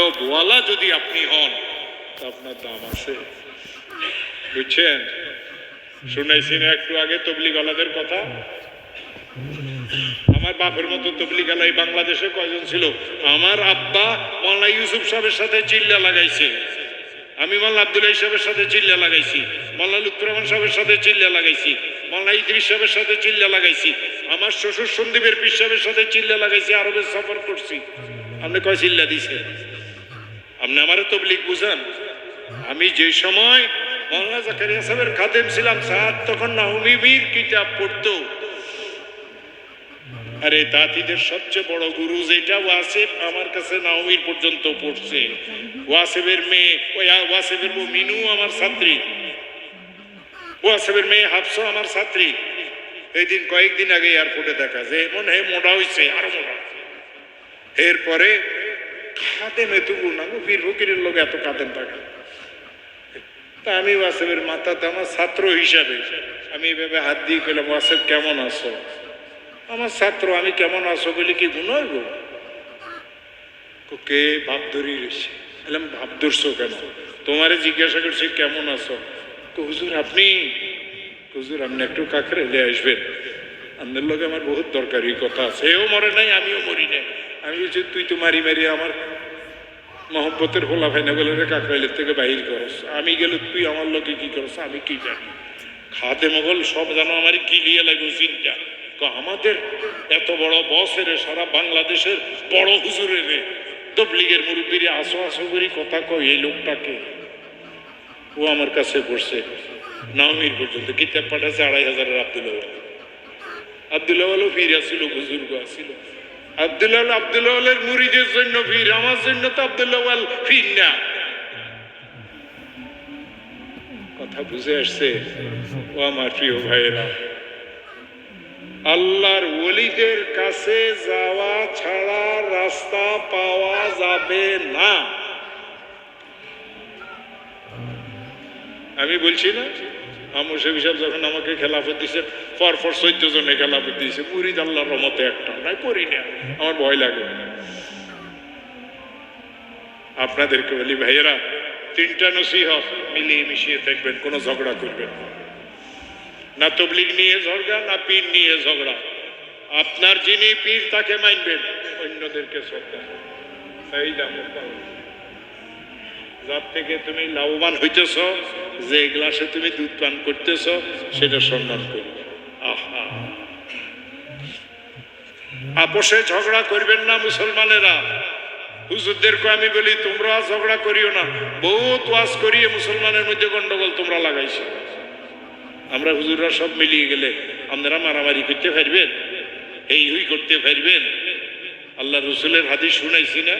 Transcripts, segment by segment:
আদবওয়ালা যদি আপনি হন আপনার দাম আছে। বুঝছেন? শুনেছি না একটু আগে তবলিগলাদের কথা? আমার বাপের মতো তবলিগালা এই বাংলাদেশে কয়জন ছিল? আমার আব্বা মোল্লা ইউসুফ সাহেবের সাথে চিল্লা লাগাইছে। আমি মোল্লা আব্দুল্লাহ সাহেবের সাথে চিল্লা লাগাইছি। মোল্লা লুৎফুর রহমান সাহেবের সাথে চিল্লা লাগাইছি। মোল্লা ইদ্রিস সাহেবের সাথে চিল্লা লাগাইছি। আমার শ্বশুর সন্দীপের পীর সাহেবের সাথে চিল্লা লাগাইছি আরবে সফর করছি। আপনি কয় চিল্লা দিছে আপনি আমারও তবলিগ বুঝান। আমি যে সময় মোল্লা জাকারিয়া সাহেবের খাদেম ছিলাম সাদ তখন নাহমি বীর কিতাব পড়তো। আরে দাদিদের সবচেয়ে বড় গুরু যেটা ওয়াসেফ, আমার কাছে নাওমির পর্যন্ত পড়ছে। ওয়াসেফের মেয়ে ওই ওয়াসেফের বউ মিনু আমার ছাত্রী। ওয়াসেফের মেয়ে হাফসো আমার ছাত্রী। এই দিন কয়েকদিন আগে এয়ারপোর্টে দেখা যে মনে হয় মোটা হয়েছে আরও মোটা। এরপরে খাদেম এতটুকু না গো ফকিরের লোক এত কাদেম থাকে তা আমি ওয়াসেফের মাথাতে আমার ছাত্র হিসাবে, আমি এভাবে হাত দিয়ে কইলাম, ওয়াসেফ, কেমন আছো? আমার ছাত্র, আমি কেমন আছো বলে কি গুণ হইব কে ভাব ধরি রয়েছে এলাম, ভাব ধরছো কেন? তোমারে জিজ্ঞাসা করছি, কেমন আছো? হুজুর, আপনি? হুজুর, আপনি একটু কাকরে এলে আসবেন। আপনার লোকে আমার বহুত দরকারি কথা আছে। এও মরে নাই, আমিও মরি নাই। আমি বলছি তুই তো মারি মারি আমার মহব্বতের হোলা ভাই না বলে রে কাকরাইলের থেকে বাহির করস। আমি গেলে তুই আমার লোকে কি করস? আমি কি জানি? খাতে মোগল সব জানো আমার কি লিয়ে লাগবে চিন্তা আমাদের এত বড় বসের সারা বাংলাদেশের বড় হুজুরের তবলিগের মুরব্বীরে আসো আসো করি কথা কয় এই লোকটাকে। ও আমার কাছে পড়ছে নামির পর্যন্ত কিতাব পাঠাচ্ছে আড়াই হাজারের আব্দুল্লাহ আব্দুল্লাহ ফিরে আসছিল বুজুর্গ আসছিল আব্দুল্লাহ আব্দুল্লাহের মুরিদের জন্য ফির আমার জন্য তো আব্দুল্লাহ ফির না। কথা বুঝে আসছে? ও আমার প্রিয় ভাইয়েরা। আল্লাহর ওলিদের কাছে যাওয়া ছাড়া রাস্তা পাওয়া যাবে না। আমি বলছি না? আমর শেখ সাহেব যখন আমাকে খেলাফত দিছে পর পর চোদ্দ জনে খেলাফত দিয়েছে। মুরিদ আল্লাহর রহমতে একটা নাই করি না। আমার ভয় লাগে। আপনাদেরকে বলি, ভাইয়েরা, তিনটা নসিহত মিলিয়ে মিশিয়ে থাকবেন কোনো ঝগড়া করবেন না। তবলিগ নিয়ে ঝগড়া, না পীর নিয়ে ঝগড়া। আপনার যিনি পীর, তাকে মানবেন, অন্যদেরকে শ্রদ্ধা। এই দাম যার থেকে তুমি লাভবান হইতেছ, যে গ্লাসে তুমি দুধ পান করতেছ, সেটা সম্মান করবে। আপোষে ঝগড়া করবেন না মুসলমানেরা। হুজুরদেরকে আমি বলি, তোমরা ঝগড়া করিও না। বহুত ওয়াজ করিয়ে মুসলমানের মধ্যে গন্ডগোল তোমরা লাগাইছো। আমরা হুজুররা সব মিলিয়ে গেলে আপনারা মারামারি করতে পারবেন? এই হুই করতে পারবেন? আল্লাহ রসুলের হাদিস শুনাইছি না?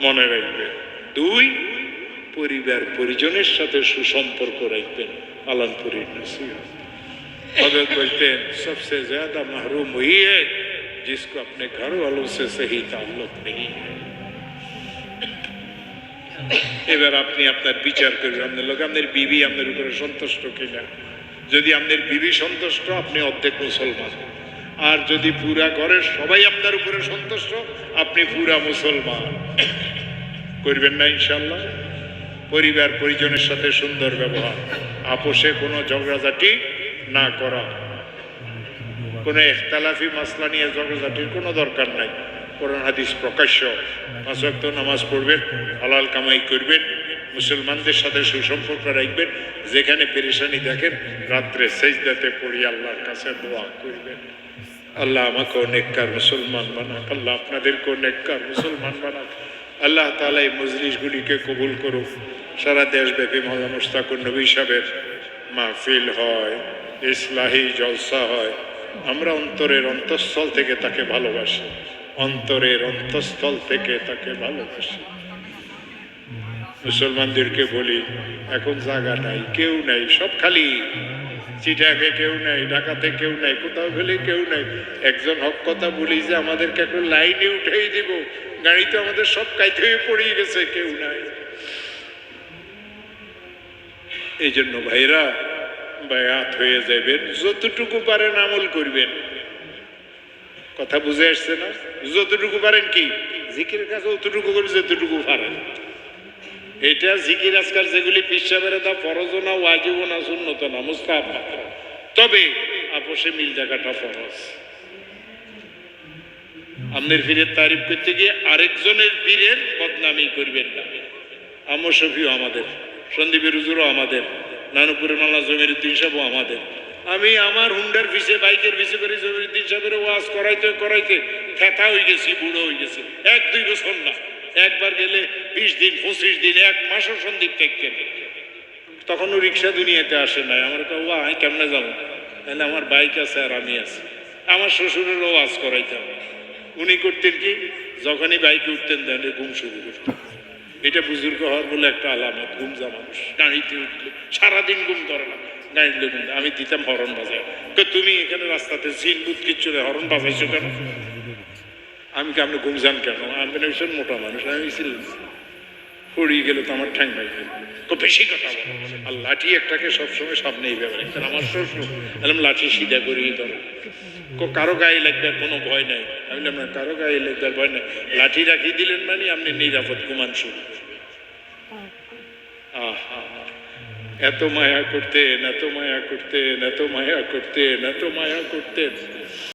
মনে রাখবেন। দুই পরিবার পরিজনের সাথে সুসম্পর্ক রাখবেন আলানপুরীর নসিহত हजरत बोलते हैं सबसे ज्यादा महरूम वही है जिसको अपने घर वालों से सही ताल्लुक नहीं है এবার আপনি আপনার বিচার করবেন আপনার লোক আপনার বিবি আপনার উপরে সন্তুষ্ট কিনা যদি আপনার বিবি সন্তুষ্ট আপনি অর্ধেক মুসলমান আর যদি পুরা ঘরের সবাই আপনার উপরে সন্তুষ্ট আপনি পুরা মুসলমান করবেন না ইনশাল্লাহ পরিবার পরিজনের সাথে সুন্দর ব্যবহার। আপোষে কোনো ঝগড়াঝাটি না করা। কোনো একতালাফি মাসলা নিয়ে ঝগড়াঝাটির কোনো দরকার নাই। কোরআন, হাদিস প্রকাশ্য। পাঁচ ওয়াক্ত নামাজ পড়বেন, হালাল কামাই করবেন, মুসলমানদের সাথে সুসম্পর্ক রাখবেন, যেখানে পেরেশানি দেখেন, রাত্রে সেজদাতে পড়ি আল্লাহর কাছে দোয়া করবেন। আল্লাহ আমাকে অনেককার মুসলমান বানাক, আল্লাহ আপনাদেরকে অনেককার মুসলমান বানাক। আল্লাহ তালা এই মজলিসগুলিকে কবুল করুক। সারা দেশব্যাপী মৌলানা মুস্তাকুর নবী সাহেবের মাহফিল হয়, ইসলাহি জলসা হয়। আমরা অন্তরের অন্তঃস্থল থেকে তাকে ভালোবাসি। অন্তরের অন্তঃস্থল থেকে তাকে ভালোবাসি। মুসলমানদেরকে বলি, এখন জায়গা নাই, কেউ নাই, সব খালি। চিটাকে কেউ নাই ঢাকাতে কেউ নাই, কোথাও গেলে কেউ নাই। একজন হক কথা বলি যে আমাদেরকে এখন লাইনে উঠেই দিব। গাড়িতে আমাদের সব কাইতে হয়ে পড়িয়ে গেছে, কেউ নাই। এই জন্য ভাইরা বায়াত হয়ে যাবেন যতটুকু পারেন আমল করবেন। কথা বুঝে আসছে না? যতটুকু পারেন কি? জিকিরের কাছে অতটুকু করে যতটুকু পারেন। এটা জিকির আজকাল যেগুলি পিসাবের দা ফরজ না ওয়াজিব না শূন্যত না, মুস্তাহাব তবে আপোষে মিল দেখাটা ফরজ। আমাদের পীরের তারিফ করতে গিয়ে আরেকজনের পীরের বদনামি করবেন না। আমর শফিও আমাদের, সন্দীপের হুজুরও আমাদের, নানুপুরের মাল্লা জমির উদ্দিন সাহেবও আমাদের। আমি আমার হুন্ডার পিছে, বাইকের পিছে করে জমির উদ্দিন সাহেবের ওয়াজ করাইতে করাইতে থেতা হয়ে গেছি, বুড়ো হয়ে গেছে। এক দুই বছর না। একবার গেলে বিশ দিন, পঁচিশ দিন, এক মাসও সন্দীপ থাকতেন তখনও রিক্সা দুনিয়াতে আসে নাই। আমার ও আমি কেমনে যাব? তাহলে আমার বাইক আছে আর আমি আছি। আমার শ্বশুরেরও ওয়াজ করাইতাম। উনি করতেন কি, যখনই বাইকে উঠতেন, দেন ঘুম শুরু করতেন এটা বুজুর্গ হওয়ার বলে একটা আলামত, ঘুম যা মানুষ। গাড়িতে উঠলে সারাদিন ঘুম ধরে না। গাড়িতে ঘুম আমি দিতাম হরণ বাজায়। তো তুমি এখানে রাস্তাতে সিন বুথ কিচ্ছু হরন বাজাইছো কেন? আমি কি আপনি ঘুম যান কেন? আমি ভীষণ মোটা মানুষ, আমি ছিলাম পড়িয়ে গেলে তো আমার ঠ্যাং ভাই তো বেশি কথা বলো। আর লাঠি একটাকে সবসময় সামনে এইভাবে রাখতেন আমার শ্বশুর এলাম লাঠি সিধা করিয়ে ধরো। কারও গায়ে লাগবে কোনো ভয় নাই। আমি বললাম, না, কারও গায়ে লাগবে ভয় নাই। লাঠি রাখিয়ে দিলেন মানে আপনি নিরাপদ কুমান শুরু এত মায়া করতেন, এত মায়া করতেন, এত মায়া করতেন, এত মায়া করতেন।